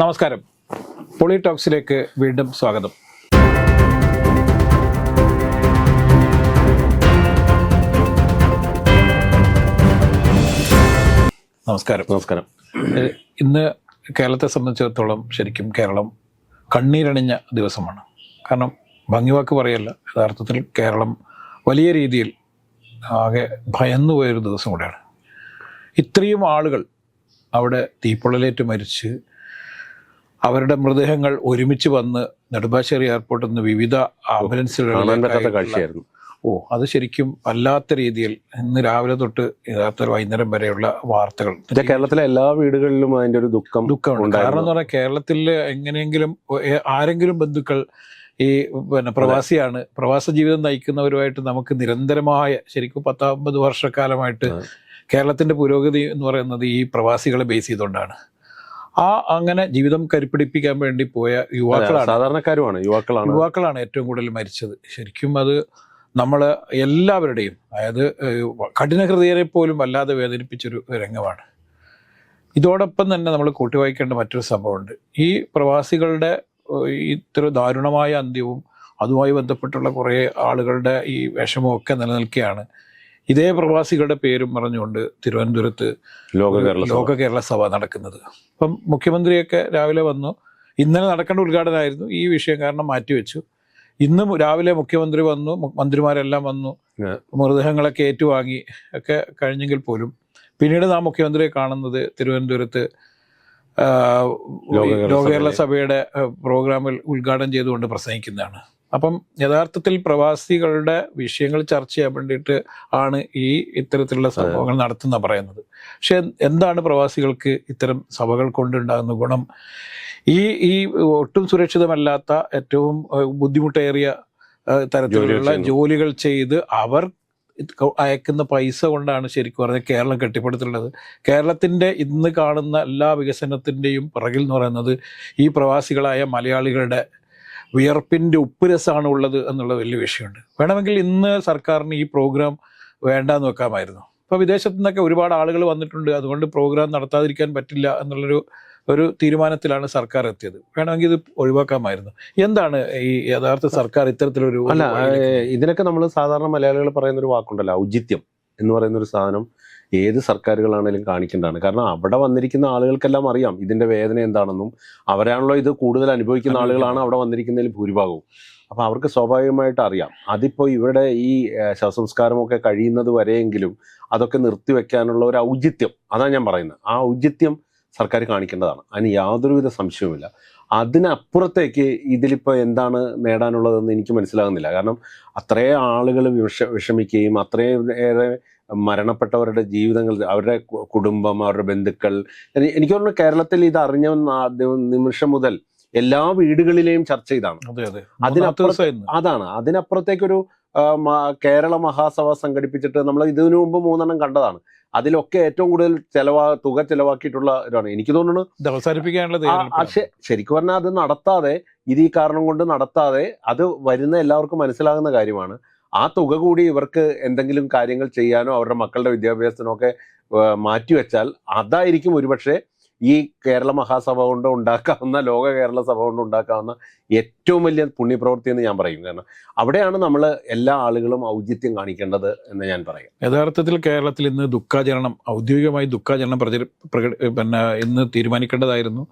നമസ്കാരം. പൊളിടോക്സിലേക്ക് വീണ്ടും സ്വാഗതം. നമസ്കാരം. നമസ്കാരം. ഇന്ന് കേരളത്തെ സംബന്ധിച്ചിടത്തോളം ശരിക്കും കേരളം കണ്ണീരണിഞ്ഞ ദിവസമാണ്. കാരണം ഭംഗിവാക്ക് പറയല്ല യഥാർത്ഥത്തിൽ കേരളം വലിയ രീതിയിൽ ആകെ ഭയന്നു പോയൊരു ദിവസം കൂടെയാണ്. ഇത്രയും ആളുകൾ അവിടെ തീപ്പൊള്ളലേറ്റ് മരിച്ച് അവരുടെ മൃതദേഹങ്ങൾ ഒരുമിച്ച് വന്ന് നെടുമ്പാശ്ശേരി എയർപോർട്ടിൽ നിന്ന് വിവിധ കാഴ്ചയായിരുന്നു. ഓ അത് ശരിക്കും വല്ലാത്ത രീതിയിൽ ഇന്ന് രാവിലെ തൊട്ട് യഥാർത്ഥ വൈകുന്നേരം വരെയുള്ള വാർത്തകൾ. കേരളത്തിലെ എല്ലാ വീടുകളിലും അതിന്റെ ഒരു ദുഃഖം ദുഃഖമുണ്ട്. കാരണം എന്ന് പറഞ്ഞാൽ കേരളത്തിൽ എങ്ങനെയെങ്കിലും ആരെങ്കിലും ബന്ധുക്കൾ ഈ പിന്നെ പ്രവാസിയാണ് പ്രവാസ ജീവിതം നയിക്കുന്നവരുമായിട്ട് നമുക്ക് നിരന്തരമായ ശരിക്കും പത്തൊമ്പത് വർഷക്കാലമായിട്ട് കേരളത്തിന്റെ പുരോഗതി എന്ന് പറയുന്നത് ഈ പ്രവാസികളെ ബേസ് ചെയ്തുകൊണ്ടാണ്. ആ അങ്ങനെ ജീവിതം കരുപ്പിടിപ്പിക്കാൻ വേണ്ടി പോയ യുവാക്കളാണ്. സാധാരണക്കാരുമാണ് യുവാക്കളാണ്. യുവാക്കളാണ് ഏറ്റവും കൂടുതൽ മരിച്ചത്. ശരിക്കും അത് നമ്മൾ എല്ലാവരുടെയും അതായത് കഠിനഹൃദയരെ പോലും വല്ലാതെ വേദനിപ്പിച്ചൊരു രംഗമാണ്. ഇതോടൊപ്പം തന്നെ നമ്മൾ കൂട്ടിവായിക്കേണ്ട മറ്റൊരു സംഭവമുണ്ട്. ഈ പ്രവാസികളുടെ ഇത്ര ദാരുണമായ അന്ത്യവും അതുമായി ബന്ധപ്പെട്ടുള്ള കുറേ ആളുകളുടെ ഈ വിഷമവും ഒക്കെ നിലനിൽക്കുകയാണ്. ഇതേ പ്രവാസികളുടെ പേരും പറഞ്ഞുകൊണ്ട് തിരുവനന്തപുരത്ത് ലോക കേരള സഭ. ലോക കേരള സഭ നടക്കുന്നത്. അപ്പം മുഖ്യമന്ത്രിയൊക്കെ രാവിലെ വന്നു. ഇന്നലെ നടക്കേണ്ട ഉദ്ഘാടനമായിരുന്നു ഈ വിഷയം കാരണം മാറ്റിവെച്ചു. ഇന്ന് രാവിലെ മുഖ്യമന്ത്രി വന്നു. മന്ത്രിമാരെല്ലാം വന്നു. മൃതദേഹങ്ങളൊക്കെ ഏറ്റുവാങ്ങി ഒക്കെ കഴിഞ്ഞെങ്കിൽ പോലും. പിന്നീട് നാം മുഖ്യമന്ത്രിയെ കാണുന്നത് തിരുവനന്തപുരത്ത് ലോക കേരള സഭയുടെ പ്രോഗ്രാമിൽ ഉദ്ഘാടനം ചെയ്തുകൊണ്ട് പ്രസംഗിക്കുന്നതാണ്. അപ്പം യഥാർത്ഥത്തിൽ പ്രവാസികളുടെ വിഷയങ്ങൾ ചർച്ച ചെയ്യാൻ വേണ്ടിയിട്ട് ആണ് ഈ ഇത്തരത്തിലുള്ള സംഭവങ്ങൾ നടത്തുന്ന പറയുന്നത്. പക്ഷെ എന്താണ് പ്രവാസികൾക്ക് ഇത്തരം സഭകൾ കൊണ്ടുണ്ടാകുന്ന ഗുണം? ഈ ഈ ഒട്ടും സുരക്ഷിതമല്ലാത്ത ഏറ്റവും ബുദ്ധിമുട്ടേറിയ തരത്തിലുള്ള ജോലികൾ ചെയ്ത് അവർ അയക്കുന്ന പൈസ കൊണ്ടാണ് ശരിക്കും പറഞ്ഞാൽ കേരളം കെട്ടിപ്പടുത്തുള്ളത് കേരളത്തിന്റെ ഇന്ന് കാണുന്ന എല്ലാ വികസനത്തിന്റെയും പിറകിൽ എന്ന് പറയുന്നത് ഈ പ്രവാസികളായ മലയാളികളുടെ വിയർപ്പിന്റെ ഉപ്പുരസമാണ് ഉള്ളത് എന്നുള്ള വലിയ വിഷയമുണ്ട്. വേണമെങ്കിൽ ഇന്ന് സർക്കാരിന് ഈ പ്രോഗ്രാം വേണ്ടാന്ന് വെക്കാമായിരുന്നു. ഇപ്പോൾ വിദേശത്തു നിന്നൊക്കെ ഒരുപാട് ആളുകൾ വന്നിട്ടുണ്ട്. അതുകൊണ്ട് പ്രോഗ്രാം നടത്താതിരിക്കാൻ പറ്റില്ല എന്നുള്ളൊരു ഒരു തീരുമാനത്തിലാണ് സർക്കാർ എത്തിയത്. വേണമെങ്കിൽ ഇത് ഒഴിവാക്കാമായിരുന്നു. എന്താണ് ഈ യഥാർത്ഥ സർക്കാർ ഇത്തരത്തിലൊരു അല്ല ഇതിനൊക്കെ നമ്മൾ സാധാരണ മലയാളികൾ പറയുന്ന ഒരു വാക്കുണ്ടല്ലോ ഔചിത്യം എന്ന് പറയുന്ന ഒരു സാധനം. ഏത് സർക്കാരുകളാണെങ്കിലും കാണിക്കേണ്ടതാണ്. കാരണം അവിടെ വന്നിരിക്കുന്ന ആളുകൾക്കെല്ലാം അറിയാം ഇതിന്റെ വേദന എന്താണെന്നും അവരാണല്ലോ ഇത് കൂടുതൽ അനുഭവിക്കുന്ന ആളുകളാണ് അവിടെ വന്നിരിക്കുന്നതിൽ ഭൂരിഭാഗവും. അപ്പൊ അവർക്ക് സ്വാഭാവികമായിട്ട് അറിയാം. അതിപ്പോ ഇവിടെ ഈ ശവസംസ്കാരമൊക്കെ കഴിയുന്നത് വരെയെങ്കിലും അതൊക്കെ നിർത്തിവെക്കാനുള്ള ഒരു ഔചിത്യം അതാണ് ഞാൻ പറയുന്നത്. ആ ഔചിത്യം സർക്കാർ കാണിക്കേണ്ടതാണ്. അതിന് യാതൊരുവിധ സംശയവുമില്ല. അതിനപ്പുറത്തേക്ക് ഇതിലിപ്പോൾ എന്താണ് നേടാനുള്ളതെന്ന് എനിക്ക് മനസ്സിലാകുന്നില്ല. കാരണം അത്രയും ആളുകൾ വിഷ വിഷമിക്കുകയും അത്രയും ഏറെ മരണപ്പെട്ടവരുടെ ജീവിതങ്ങൾ അവരുടെ കുടുംബം അവരുടെ ബന്ധുക്കൾ. എനിക്ക് തോന്നുന്നു കേരളത്തിൽ ഇത് അറിഞ്ഞ നിമിഷം മുതൽ എല്ലാ വീടുകളിലെയും ചർച്ച ഇതാണ്. അതിനപ്പുറം- അതാണ്. അതിനപ്പുറത്തേക്കൊരു കേരള മഹാസഭ സംഘടിപ്പിച്ചിട്ട് നമ്മൾ ഇതിനു മുമ്പ് മൂന്നെണ്ണം കണ്ടതാണ്. അതിലൊക്കെ ഏറ്റവും കൂടുതൽ ചെലവാ തുക ചെലവാക്കിയിട്ടുള്ള ഒരാണ് എനിക്ക് തോന്നുന്നു. പക്ഷെ ശരിക്കും പറഞ്ഞാൽ അത് നടത്താതെ ഇത് ഈ കാരണം കൊണ്ട് നടത്താതെ അത് വരുന്ന എല്ലാവർക്കും മനസ്സിലാകുന്ന കാര്യമാണ്. ആ തുക കൂടി ഇവർക്ക് എന്തെങ്കിലും കാര്യങ്ങൾ ചെയ്യാനോ അവരുടെ മക്കളുടെ വിദ്യാഭ്യാസത്തിനോ ഒക്കെ മാറ്റിവെച്ചാൽ അതായിരിക്കും ഒരുപക്ഷെ ഈ കേരള മഹാസഭ കൊണ്ട് ഉണ്ടാക്കാവുന്ന ലോക കേരള സഭ കൊണ്ട് ഉണ്ടാക്കാവുന്ന ഏറ്റവും വലിയ പുണ്യപ്രവൃത്തി എന്ന് ഞാൻ പറയും. കാരണം അവിടെയാണ് നമ്മൾ എല്ലാ ആളുകളും ഔചിത്യം കാണിക്കേണ്ടത് എന്ന് ഞാൻ പറയും. യഥാർത്ഥത്തിൽ കേരളത്തിൽ ഇന്ന് ദുഃഖാചരണം ഔദ്യോഗികമായി ദുഃഖാചരണം പ്രചരി പ്രകട പിന്നെ ഇന്ന് തീരുമാനിക്കേണ്ടതായിരുന്നു.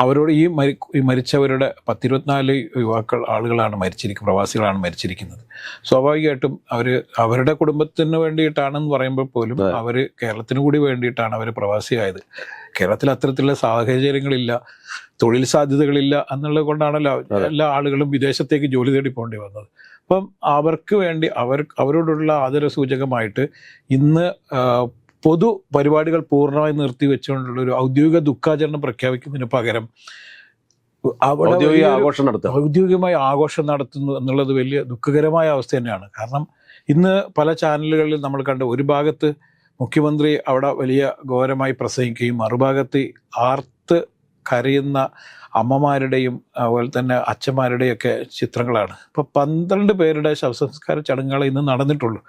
അവരോട് ഈ മരി മരിച്ചവരുടെ പത്തിരുപത്തിനാല് യുവാക്കൾ ആളുകളാണ് മരിച്ചിരിക്കുന്നത് പ്രവാസികളാണ് മരിച്ചിരിക്കുന്നത്. സ്വാഭാവികമായിട്ടും അവർ അവരുടെ കുടുംബത്തിന് വേണ്ടിയിട്ടാണെന്ന് പറയുമ്പോൾ പോലും. അവർ കേരളത്തിന് കൂടി വേണ്ടിയിട്ടാണ് അവർ പ്രവാസിയായത്. കേരളത്തിൽ അത്തരത്തിലുള്ള സാഹചര്യങ്ങളില്ല തൊഴിൽ സാധ്യതകളില്ല എന്നുള്ളത് കൊണ്ടാണല്ലോ എല്ലാ ആളുകളും വിദേശത്തേക്ക് ജോലി തേടി പോകേണ്ടി വന്നത്. അപ്പം അവർക്ക് വേണ്ടി അവർ അവരോടുള്ള ആദര സൂചകമായിട്ട് ഇന്ന് പൊതു പരിപാടികൾ പൂർണമായി നിർത്തിവെച്ചുകൊണ്ടുള്ള ഒരു ഔദ്യോഗിക ദുഃഖാചരണം പ്രഖ്യാപിക്കുന്നതിന് പകരം ഔദ്യോഗിക ആഘോഷം നടത്തുക. ഔദ്യോഗികമായി ആഘോഷം നടത്തുന്നു എന്നുള്ളത് വലിയ ദുഃഖകരമായ അവസ്ഥ തന്നെയാണ്. കാരണം ഇന്ന് പല ചാനലുകളിൽ നമ്മൾ കണ്ട ഒരു ഭാഗത്ത് മുഖ്യമന്ത്രി അവിടെ വലിയ ഘോരമായി പ്രസംഗിക്കുകയും മറുഭാഗത്ത് ആർത്ത് കരയുന്ന അമ്മമാരുടെയും അതുപോലെ തന്നെ അച്ഛന്മാരുടെയും ഒക്കെ ചിത്രങ്ങളാണ്. ഇപ്പോൾ പന്ത്രണ്ട് പേരുടെ ശവസംസ്കാര ചടങ്ങുകൾ ഇന്ന് നടന്നിട്ടുള്ളൂ.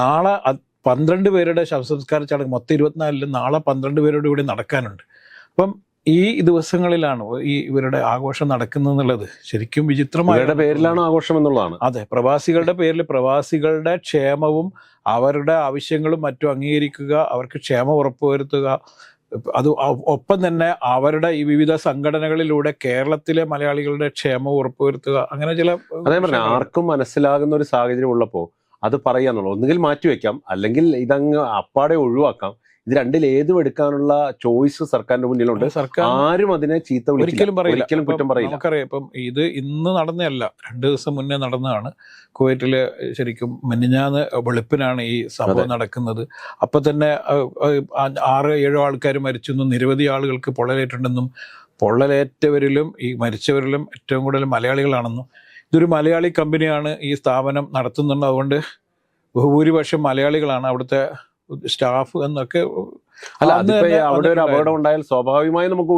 നാളെ പന്ത്രണ്ട് പേരുടെ ശവസംസ്കാര ചടങ്ങ് മൊത്തം ഇരുപത്തിനാലിൽ നാളെ പന്ത്രണ്ട് പേരോട് കൂടി നടക്കാനുണ്ട്. അപ്പം ഈ ദിവസങ്ങളിലാണ് ഈ ഇവരുടെ ആഘോഷം നടക്കുന്നതെന്നുള്ളത് ശരിക്കും വിചിത്രമായ പേരിലാണ് ആഘോഷം എന്നുള്ളതാണ്. അതെ പ്രവാസികളുടെ പേരിൽ പ്രവാസികളുടെ ക്ഷേമവും അവരുടെ ആവശ്യങ്ങളും മറ്റും അംഗീകരിക്കുക അവർക്ക് ക്ഷേമം ഉറപ്പുവരുത്തുക. അത് ഒപ്പം തന്നെ അവരുടെ ഈ വിവിധ സംഘടനകളിലൂടെ കേരളത്തിലെ മലയാളികളുടെ ക്ഷേമം ഉറപ്പുവരുത്തുക. അങ്ങനെ ചില അതേ പറഞ്ഞ ആർക്കും മനസ്സിലാകുന്ന ഒരു സാഹചര്യം ഉള്ളപ്പോൾ അത് പറയാന്നുള്ളൂ ഒന്നുകിൽ മാറ്റിവെക്കാം അല്ലെങ്കിൽ ഇതങ്ങ് അപ്പാടെ ഒഴിവാക്കാം. ഇത് രണ്ടിൽ ഏതും എടുക്കാനുള്ള ചോയ്സ് സർക്കാരിന്റെ മുന്നിലുണ്ട്. സർക്കാർ ആരും അതിനെ ചീത്ത ഒരിക്കലും പറയില്ല. ഒരിക്കലും കുറ്റം പറയില്ല. നമുക്കറിയാം ഇപ്പം ഇത് ഇന്ന് നടന്നതല്ല. രണ്ട് ദിവസം മുന്നേ നടന്നതാണ്. കുവൈറ്റിൽ ശരിക്കും മെനിഞ്ഞാന്ന് വെളുപ്പിനാണ് ഈ സംഭവം നടക്കുന്നത്. അപ്പൊ തന്നെ ആറ് ഏഴോ ആൾക്കാർ മരിച്ചെന്നും നിരവധി ആളുകൾക്ക് പൊള്ളലേറ്റുണ്ടെന്നും പൊള്ളലേറ്റവരിലും ഈ മരിച്ചവരിലും ഏറ്റവും കൂടുതൽ മലയാളികളാണെന്നും ഇതൊരു മലയാളി കമ്പനിയാണ് ഈ സ്ഥാപനം നടത്തുന്നുണ്ട്. അതുകൊണ്ട് ബഹുഭൂരിപക്ഷം മലയാളികളാണ് അവിടുത്തെ സ്റ്റാഫ് എന്നൊക്കെ. അല്ല അതിപ്പോ അവിടെ ഒരു. അപകടം ഉണ്ടായാൽ സ്വാഭാവികമായി നമുക്ക്.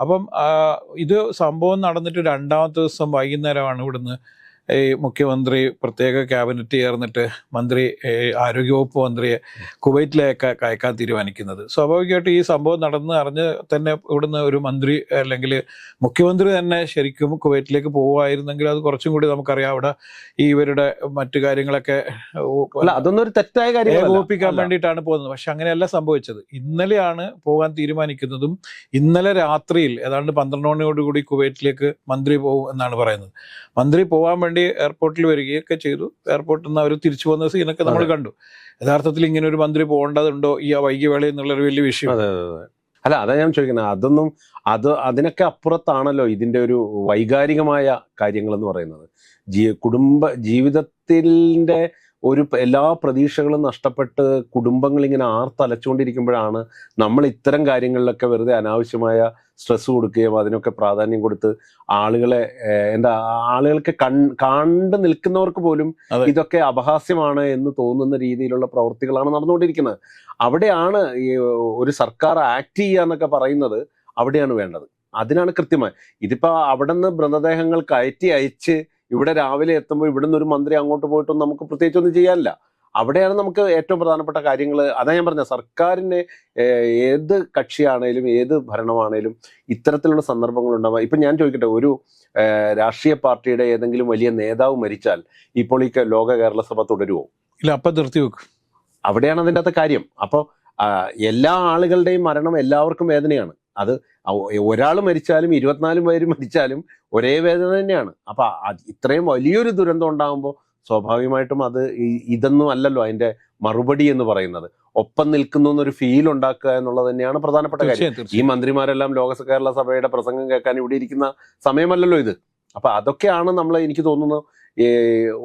അപ്പം ഇത് സംഭവം നടന്നിട്ട് രണ്ടാമത്തെ ദിവസം വൈകുന്നേരമാണ് ഇവിടുന്ന്. ഈ മുഖ്യമന്ത്രി പ്രത്യേക ക്യാബിനറ്റ് ചേർന്നിട്ട് മന്ത്രി ആരോഗ്യവകുപ്പ് മന്ത്രിയെ കുവൈറ്റിലേക്ക് അയക്കാൻ തീരുമാനിക്കുന്നത്. സ്വാഭാവികമായിട്ട് ഈ സംഭവം നടന്ന് അറിഞ്ഞ് തന്നെ ഇവിടുന്ന് ഒരു മന്ത്രി അല്ലെങ്കിൽ മുഖ്യമന്ത്രി തന്നെ ശരിക്കും കുവൈറ്റിലേക്ക് പോവുമായിരുന്നെങ്കിൽ അത് കുറച്ചും കൂടി നമുക്കറിയാം. അവിടെ ഈ ഇവരുടെ മറ്റു കാര്യങ്ങളൊക്കെ അതൊന്നൊരു അല്ല അതൊന്നും ഒരു തെറ്റായ കാര്യം ഏകോപിപ്പിക്കാൻ വേണ്ടിയിട്ടാണ് പോകുന്നത്. പക്ഷെ അങ്ങനെയല്ല സംഭവിച്ചത്. ഇന്നലെയാണ് പോകാൻ തീരുമാനിക്കുന്നതും ഇന്നലെ രാത്രിയിൽ ഏതാണ്ട് പന്ത്രണ്ട് മണിയോടുകൂടി കുവൈറ്റിലേക്ക് മന്ത്രി പോകും എന്നാണ് പറയുന്നത്. മന്ത്രി പോകാൻ വേണ്ടി എയർപോർട്ടിൽ വരികയൊക്കെ ചെയ്തു. എയർപോർട്ടിൽ നിന്ന് അവർ തിരിച്ചു പോകുന്ന സീനൊക്കെ നമ്മൾ കണ്ടു. യഥാർത്ഥത്തിൽ ഇങ്ങനെ ഒരു മന്ത്രി പോകേണ്ടതുണ്ടോ ഈ ആ വൈകിവേള എന്നുള്ളൊരു വലിയ വിഷയം. അതെ അല്ല അതാ ഞാൻ ചോദിക്കുന്നത് അതൊന്നും അത് അതിനൊക്കെ അപ്പുറത്താണല്ലോ ഇതിന്റെ ഒരു വൈകാരികമായ കാര്യങ്ങൾ എന്ന് പറയുന്നത്. ജീ കുടുംബ ജീവിതത്തിന്റെ ഒരു എല്ലാ പ്രതീക്ഷകളും നഷ്ടപ്പെട്ട് കുടുംബങ്ങൾ ഇങ്ങനെ ആർത്തലച്ചുകൊണ്ടിരിക്കുമ്പോഴാണ് നമ്മൾ ഇത്തരം കാര്യങ്ങളിലൊക്കെ വെറുതെ അനാവശ്യമായ സ്ട്രെസ് കൊടുക്കുകയും അതിനൊക്കെ പ്രാധാന്യം കൊടുത്ത് ആളുകളെ എന്താ ആളുകൾക്ക് കൺ കണ്ടു നിൽക്കുന്നവർക്ക് പോലും ഇതൊക്കെ അപഹാസ്യമാണ് എന്ന് തോന്നുന്ന രീതിയിലുള്ള പ്രവൃത്തികളാണ് നടന്നുകൊണ്ടിരിക്കുന്നത്. അവിടെയാണ് ഈ ഒരു സർക്കാർ ആക്ട് ചെയ്യുക എന്നൊക്കെ പറയുന്നത് അവിടെയാണ് വേണ്ടത്. അതിനാണ് കൃത്യമായി. ഇതിപ്പോ അവിടെ നിന്ന് മൃതദേഹങ്ങൾ കയറ്റി അയച്ച് ഇവിടെ രാവിലെ എത്തുമ്പോൾ ഇവിടുന്ന് ഒരു മന്ത്രി അങ്ങോട്ട് പോയിട്ടൊന്നും നമുക്ക് പ്രത്യേകിച്ചൊന്നും ചെയ്യാനില്ല. അവിടെയാണ് നമുക്ക് ഏറ്റവും പ്രധാനപ്പെട്ട കാര്യങ്ങൾ അതാ ഞാൻ പറഞ്ഞ സർക്കാരിന്റെ ഏത് കക്ഷിയാണേലും ഏത് ഭരണമാണേലും ഇത്തരത്തിലുള്ള സന്ദർഭങ്ങൾ ഉണ്ടാവുക ഇപ്പൊ ഞാൻ ചോദിക്കട്ടെ ഒരു രാഷ്ട്രീയ പാർട്ടിയുടെ ഏതെങ്കിലും വലിയ നേതാവ് മരിച്ചാൽ ഇപ്പോൾ ഈ ലോക കേരള സഭ തുടരുമോ ഇല്ല അപ്പം നിർത്തി വെക്കും. അവിടെയാണ് അതിന്റെ അകത്ത് കാര്യം. അപ്പോൾ എല്ലാ ആളുകളുടെയും മരണം എല്ലാവർക്കും വേദനയാണ്. അത് ഒരാൾ മരിച്ചാലും ഇരുപത്തിനാല് പേര് മരിച്ചാലും ഒരേ വേദന തന്നെയാണ്. അപ്പൊ ഇത്രയും വലിയൊരു ദുരന്തം ഉണ്ടാകുമ്പോൾ സ്വാഭാവികമായിട്ടും അത് ഇതൊന്നും അല്ലല്ലോ അതിന്റെ മറുപടി എന്ന് പറയുന്നത്. ഒപ്പം നിൽക്കുന്നു എന്നൊരു ഫീൽ ഉണ്ടാക്കുക എന്നുള്ളത് തന്നെയാണ് പ്രധാനപ്പെട്ട കാര്യം. ഈ മന്ത്രിമാരെല്ലാം ലോക കേരള സഭയുടെ പ്രസംഗം കേൾക്കാൻ ഇവിടെ ഇരിക്കുന്ന സമയമല്ലല്ലോ ഇത്. അപ്പൊ അതൊക്കെയാണ് നമ്മൾ എനിക്ക് തോന്നുന്നത്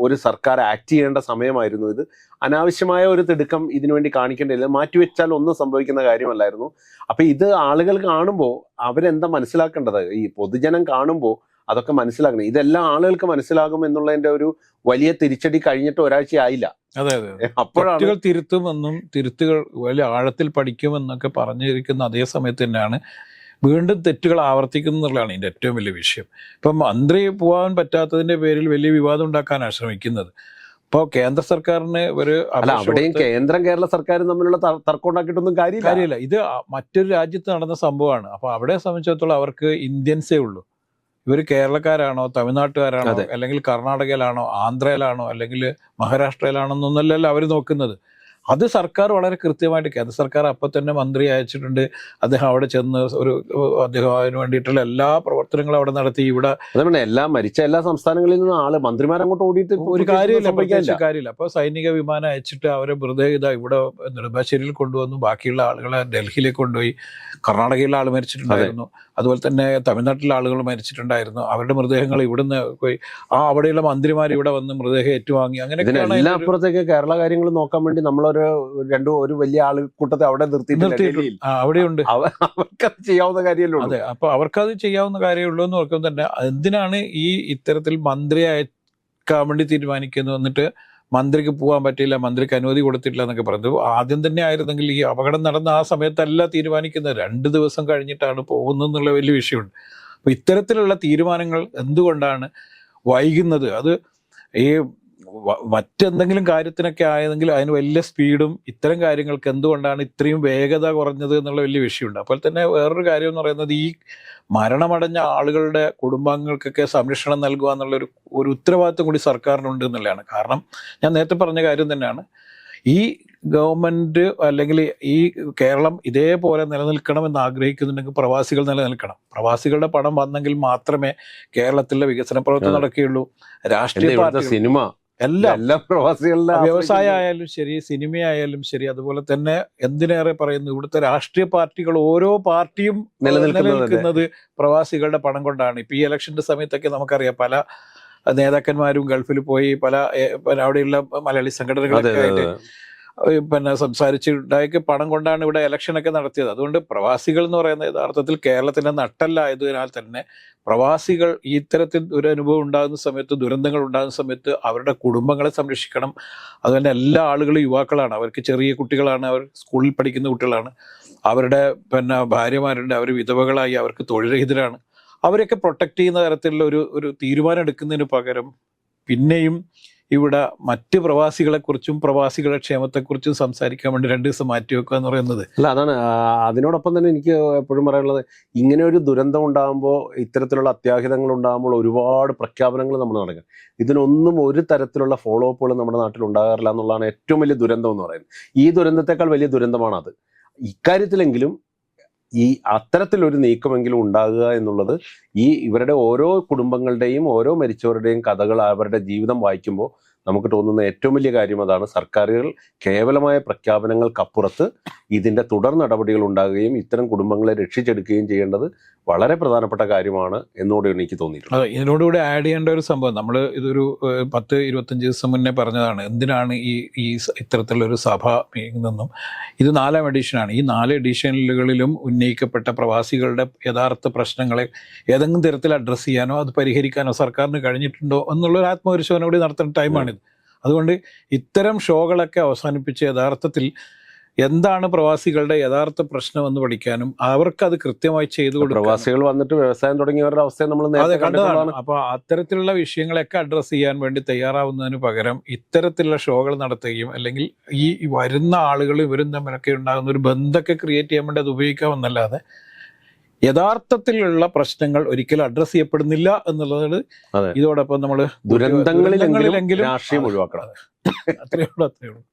ഒരു സർക്കാർ ആക്ട് ചെയ്യേണ്ട സമയമായിരുന്നു ഇത്. അനാവശ്യമായ ഒരു തിടുക്കം ഇതിനുവേണ്ടി കാണിക്കേണ്ടില്ല മാറ്റിവെച്ചാൽ ഒന്നും സംഭവിക്കുന്ന കാര്യമല്ലായിരുന്നു. അപ്പൊ ഇത് ആളുകൾ കാണുമ്പോൾ അവരെന്താ മനസ്സിലാക്കേണ്ടത്? ഈ പൊതുജനം കാണുമ്പോൾ അതൊക്കെ മനസ്സിലാക്കണം. ഇതെല്ലാം ആളുകൾക്ക് മനസ്സിലാകും എന്നുള്ളതിന്റെ ഒരു വലിയ തിരിച്ചടി കഴിഞ്ഞിട്ട് ഒരാഴ്ച ആയില്ല. അതെ അതെ അതെ. അപ്പോഴാണ് തിരുത്തുമെന്നും തിരുത്തുകൾ വലിയ ആഴത്തിൽ പഠിക്കുമെന്നൊക്കെ പറഞ്ഞിരിക്കുന്ന അതേ സമയത്ത് തന്നെയാണ് വീണ്ടും തെറ്റുകൾ ആവർത്തിക്കുന്നു എന്നുള്ളതാണ് ഇതിന്റെ ഏറ്റവും വലിയ വിഷയം. ഇപ്പം മന്ത്രി പോകാൻ പറ്റാത്തതിന്റെ പേരിൽ വലിയ വിവാദം ഉണ്ടാക്കാനാണ് ശ്രമിക്കുന്നത് ഇപ്പോൾ കേന്ദ്ര സർക്കാരിന് ഒരു അവിടെയും കേന്ദ്രം കേരള സർക്കാരും തമ്മിലുള്ള തർക്കം ഉണ്ടാക്കിയിട്ടൊന്നും കാര്യമില്ല. കാര്യമില്ല. ഇത് മറ്റൊരു രാജ്യത്ത് നടന്ന സംഭവമാണ്. അപ്പൊ അവിടെ സംബന്ധിച്ചിടത്തോളം അവർക്ക് ഇന്ത്യൻസേ ഉള്ളൂ. ഇവർ കേരളക്കാരാണോ തമിഴ്നാട്ടുകാരാണോ അല്ലെങ്കിൽ കർണാടകയിലാണോ ആന്ധ്രയിലാണോ അല്ലെങ്കിൽ മഹാരാഷ്ട്രയിലാണോ എന്നൊന്നല്ലല്ലോ അവർ നോക്കുന്നത്. അത് സർക്കാർ വളരെ കൃത്യമായിട്ട് കേന്ദ്ര സർക്കാർ അപ്പം തന്നെ മന്ത്രി അയച്ചിട്ടുണ്ട്. അദ്ദേഹം അവിടെ ചെന്ന് ഒരു അദ്ദേഹം അതിന് വേണ്ടിയിട്ടുള്ള എല്ലാ പ്രവർത്തനങ്ങളും അവിടെ നടത്തി. ഇവിടെ എല്ലാം മരിച്ച എല്ലാ സംസ്ഥാനങ്ങളിൽ നിന്നും ആൾ മന്ത്രിമാർ അങ്ങോട്ട് ഓടിയിട്ട് ഒരു കാര്യമില്ല കാര്യമില്ല. അപ്പോൾ സൈനിക വിമാനം അയച്ചിട്ട് അവരെ വെറുതെ ഇതാ ഇവിടെ നെടുമ്പാശ്ശേരിയിൽ കൊണ്ടുവന്നു. ബാക്കിയുള്ള ആളുകളെ ഡൽഹിയിലേക്ക് കൊണ്ടുപോയി. കർണാടകയിലെ ആൾ മരിച്ചിട്ടുണ്ടായിരുന്നു. അതുപോലെ തന്നെ തമിഴ്നാട്ടിലെ ആളുകൾ മരിച്ചിട്ടുണ്ടായിരുന്നു. അവരുടെ മൃതദേഹങ്ങൾ ഇവിടുന്ന് പോയി. ആ അവിടെയുള്ള മന്ത്രിമാർ ഇവിടെ വന്ന് മൃതദേഹം ഏറ്റുവാങ്ങി. അങ്ങനെ കേരള കാര്യങ്ങൾ നോക്കാൻ വേണ്ടി നമ്മളൊരു രണ്ടു ഒരു വലിയ ആളുകൂട്ടത്തെ അവിടെ നിർത്തിയിട്ടില്ല നിർത്തിയിട്ടുണ്ട്. അവിടെയുണ്ട്. അവ- അവർക്കത് ചെയ്യാവുന്ന കാര്യമല്ലോ അതെ അപ്പൊ അവർക്കത് ചെയ്യാവുന്ന കാര്യമുള്ളൂ എന്ന് ഓർക്കും തന്നെ എന്തിനാണ് ഈ ഇത്തരത്തിൽ മന്ത്രി അയക്കാൻ വേണ്ടി തീരുമാനിക്കുന്നത്? എന്നിട്ട് മന്ത്രിക്ക് പോകാൻ പറ്റില്ല മന്ത്രിക്ക് അനുമതി കൊടുത്തിട്ടില്ല എന്നൊക്കെ പറഞ്ഞു ആദ്യം തന്നെ ആയിരുന്നെങ്കിൽ ഈ അപകടം നടന്ന ആ സമയത്തല്ല തീരുമാനിക്കുന്നത്. രണ്ട് ദിവസം കഴിഞ്ഞിട്ടാണ് പോകുന്നത് എന്നുള്ള വലിയ വിഷയമുണ്ട്. അപ്പൊ ഇത്തരത്തിലുള്ള തീരുമാനങ്ങൾ എന്തുകൊണ്ടാണ് വൈകുന്നത്? അത് ഈ മറ്റെന്തെങ്കിലും കാര്യത്തിനൊക്കെ ആയതെങ്കിൽ അതിന് വലിയ സ്പീഡും ഇത്തരം കാര്യങ്ങൾക്ക് എന്തുകൊണ്ടാണ് ഇത്രയും വേഗത കുറഞ്ഞത് എന്നുള്ള വലിയ വിഷയമുണ്ട്. അപ്പോൾ തന്നെ വേറൊരു കാര്യം എന്ന് പറയുന്നത് ഈ മരണമടഞ്ഞ ആളുകളുടെ കുടുംബാംഗങ്ങൾക്കൊക്കെ സംരക്ഷണം നൽകുക എന്നുള്ള ഒരു ഒരു ഉത്തരവാദിത്വം കൂടി സർക്കാരിനുണ്ട് എന്നുള്ളതാണ്. കാരണം ഞാൻ നേരത്തെ പറഞ്ഞ കാര്യം തന്നെയാണ്. ഈ ഗവൺമെന്റ് അല്ലെങ്കിൽ ഈ കേരളം ഇതേപോലെ നിലനിൽക്കണമെന്ന് ആഗ്രഹിക്കുന്നുണ്ടെങ്കിൽ പ്രവാസികൾ നിലനിൽക്കണം. പ്രവാസികളുടെ പണം വന്നെങ്കിൽ മാത്രമേ കേരളത്തിലെ വികസന പ്രവർത്തനം നടക്കുകയുള്ളൂ. രാഷ്ട്രീയ സിനിമ? എല്ലാം. എല്ലാ പ്രവാസികളുടെ വ്യവസായം ആയാലും ശരി സിനിമയായാലും ശരി അതുപോലെ തന്നെ എന്തിനേറെ പറയുന്നു ഇവിടുത്തെ രാഷ്ട്രീയ പാർട്ടികൾ ഓരോ പാർട്ടിയും നിലനിൽക്കുന്നത് പ്രവാസികളുടെ പണം കൊണ്ടാണ്. ഇപ്പൊ ഈ ഇലക്ഷന്റെ സമയത്തൊക്കെ നമുക്കറിയാം പല നേതാക്കന്മാരും ഗൾഫിൽ പോയി പല അവിടെയുള്ള മലയാളി സംഘടനകളൊക്കെ ആയിട്ട് പിന്നെ സംസാരിച്ചുണ്ടാക്കി പണം കൊണ്ടാണ് ഇവിടെ ഇലക്ഷനൊക്കെ നടത്തിയത്. അതുകൊണ്ട് പ്രവാസികൾ എന്ന് പറയുന്ന യഥാർത്ഥത്തിൽ കേരളത്തിന്റെ നട്ടല്ലായതിനാൽ തന്നെ പ്രവാസികൾ ഇത്തരത്തിൽ ഒരു അനുഭവം ഉണ്ടാകുന്ന സമയത്ത് ദുരന്തങ്ങൾ ഉണ്ടാകുന്ന സമയത്ത് അവരുടെ കുടുംബങ്ങളെ സംരക്ഷിക്കണം. അതുപോലെ എല്ലാ ആളുകളും യുവാക്കളാണ്. അവർക്ക് ചെറിയ കുട്ടികളാണ് അവർ സ്കൂളിൽ പഠിക്കുന്ന കുട്ടികളാണ്. അവരുടെ പിന്നെ ഭാര്യമാരുണ്ട് അവർ വിധവകളായി അവർക്ക് തൊഴിൽരഹിതരാണ്. അവരെയൊക്കെ പ്രൊട്ടക്റ്റ് ചെയ്യുന്ന തരത്തിലുള്ള ഒരു ഒരു തീരുമാനം എടുക്കുന്നതിന് പകരം പിന്നെയും ഇവിടെ മറ്റ് പ്രവാസികളെക്കുറിച്ചും പ്രവാസികളുടെ ക്ഷേമത്തെക്കുറിച്ചും സംസാരിക്കാൻ വേണ്ടി രണ്ട് ദിവസം മാറ്റി വെക്കുക എന്ന് പറയുന്നത്. അല്ല അതാണ് അതിനോടൊപ്പം തന്നെ എനിക്ക് എപ്പോഴും പറയാനുള്ളത് ഇങ്ങനെ ഒരു ദുരന്തം ഉണ്ടാകുമ്പോൾ ഇത്തരത്തിലുള്ള അത്യാഹിതങ്ങൾ ഉണ്ടാകുമ്പോൾ ഒരുപാട് പ്രഖ്യാപനങ്ങൾ നമ്മൾ നടക്കുക ഇതിനൊന്നും ഒരു തരത്തിലുള്ള ഫോളോ അപ്പുകൾ നമ്മുടെ നാട്ടിൽ ഉണ്ടാകാറില്ല എന്നുള്ളതാണ് ഏറ്റവും വലിയ ദുരന്തം എന്ന് പറയുന്നത്. ഈ ദുരന്തത്തെക്കാൾ വലിയ ദുരന്തമാണ് അത് ഇക്കാര്യത്തിലെങ്കിലും ഈ അത്തരത്തിലൊരു നീക്കമെങ്കിലും ഉണ്ടാകുക എന്നുള്ളത് ഈ ഇവരുടെ ഓരോ കുടുംബങ്ങളുടെയും ഓരോ മരിച്ചവരുടെയും കഥകൾ അവരുടെ ജീവിതം വായിക്കുമ്പോൾ നമുക്ക് തോന്നുന്ന ഏറ്റവും വലിയ കാര്യം അതാണ് സർക്കാരുകൾ കേവലമായ പ്രഖ്യാപനങ്ങൾക്കപ്പുറത്ത് ഇതിന്റെ തുടർ നടപടികൾ ഉണ്ടാകുകയും ഇത്തരം കുടുംബങ്ങളെ രക്ഷിച്ചെടുക്കുകയും ചെയ്യേണ്ടത് വളരെ പ്രധാനപ്പെട്ട കാര്യമാണ് എന്നോട് എനിക്ക് തോന്നിയിട്ടുള്ളത് അതെ ഇതിനോടുകൂടി ആഡ് ചെയ്യേണ്ട ഒരു സംഭവം നമ്മൾ ഇതൊരു പത്ത് ഇരുപത്തഞ്ച് ദിവസം മുന്നേ പറഞ്ഞതാണ് എന്തിനാണ് ഈ ഈ ഇത്തരത്തിലുള്ളൊരു സഭ നിന്നും? ഇത് നാലാം എഡിഷനാണ് ഈ നാല് എഡിഷനുകളിലും ഉന്നയിക്കപ്പെട്ട പ്രവാസികളുടെ യഥാർത്ഥ പ്രശ്നങ്ങളെ ഏതെങ്കിലും തരത്തിൽ അഡ്രസ്സ് ചെയ്യാനോ അത് പരിഹരിക്കാനോ സർക്കാരിന് കഴിഞ്ഞിട്ടുണ്ടോ എന്നുള്ള ഒരു ആത്മപരിശോധന കൂടി നടത്തേണ്ട ടൈമാണിത് അതുകൊണ്ട് ഇത്തരം ഷോകളൊക്കെ അവസാനിപ്പിച്ച് യഥാർത്ഥത്തിൽ എന്താണ് പ്രവാസികളുടെ യഥാർത്ഥ പ്രശ്നം എന്ന് പഠിക്കാനും അവർക്ക് അത് കൃത്യമായി ചെയ്തു കൊടുക്കും പ്രവാസികൾ വന്നിട്ട് വ്യവസായം തുടങ്ങിയവരുടെ അവസ്ഥ നമ്മൾ നേരത്തെ കണ്ടതാണ്. അപ്പോൾ അപ്പൊ അത്തരത്തിലുള്ള വിഷയങ്ങളൊക്കെ അഡ്രസ്സ് ചെയ്യാൻ വേണ്ടി തയ്യാറാവുന്നതിന് പകരം ഇത്തരത്തിലുള്ള ഷോകൾ നടത്തുകയും അല്ലെങ്കിൽ ഈ വരുന്ന ആളുകൾ ഇവരും തമ്മിലൊക്കെ ഉണ്ടാകുന്ന ഒരു ബന്ധമൊക്കെ ക്രിയേറ്റ് ചെയ്യാൻ വേണ്ടി അത് ഉപയോഗിക്കാമെന്നല്ലാതെ യഥാർത്ഥത്തിലുള്ള പ്രശ്നങ്ങൾ ഒരിക്കലും അഡ്രസ്സ് ചെയ്യപ്പെടുന്നില്ല എന്നുള്ളത്. ഇതോടൊപ്പം നമ്മൾ ദുരന്തങ്ങളിലെങ്കിലും രാഷ്ട്രീയം ഒഴിവാക്കണം. അത്രയേ ഉള്ളൂ അത്രയേ ഉള്ളൂ.